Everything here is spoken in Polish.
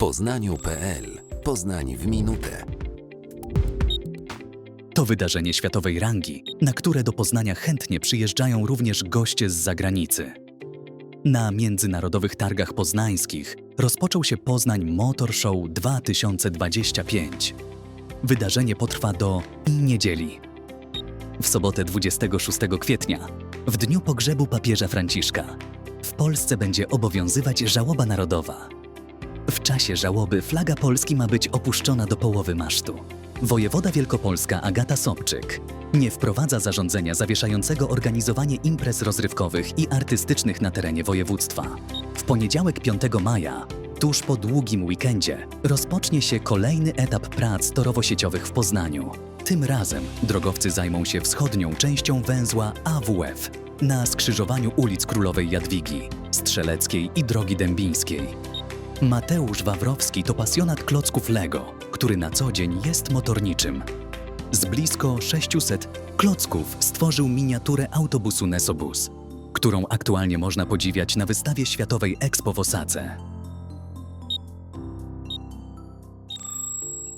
poznaniu.pl. Poznań w minutę. To wydarzenie światowej rangi, na które do Poznania chętnie przyjeżdżają również goście z zagranicy. Na międzynarodowych targach poznańskich rozpoczął się Poznań Motor Show 2025. Wydarzenie potrwa do niedzieli. W sobotę 26 kwietnia, w dniu pogrzebu papieża Franciszka, w Polsce będzie obowiązywać żałoba narodowa. W czasie żałoby flaga Polski ma być opuszczona do połowy masztu. Wojewoda Wielkopolska Agata Sobczyk nie wprowadza zarządzenia zawieszającego organizowanie imprez rozrywkowych i artystycznych na terenie województwa. W poniedziałek 5 maja, tuż po długim weekendzie, rozpocznie się kolejny etap prac torowo-sieciowych w Poznaniu. Tym razem drogowcy zajmą się wschodnią częścią węzła AWF na skrzyżowaniu ulic Królowej Jadwigi, Strzeleckiej i Drogi Dębińskiej. Mateusz Wawrowski to pasjonat klocków Lego, który na co dzień jest motorniczym. Z blisko 600 klocków stworzył miniaturę autobusu Nesobus, którą aktualnie można podziwiać na wystawie światowej Expo w Osace.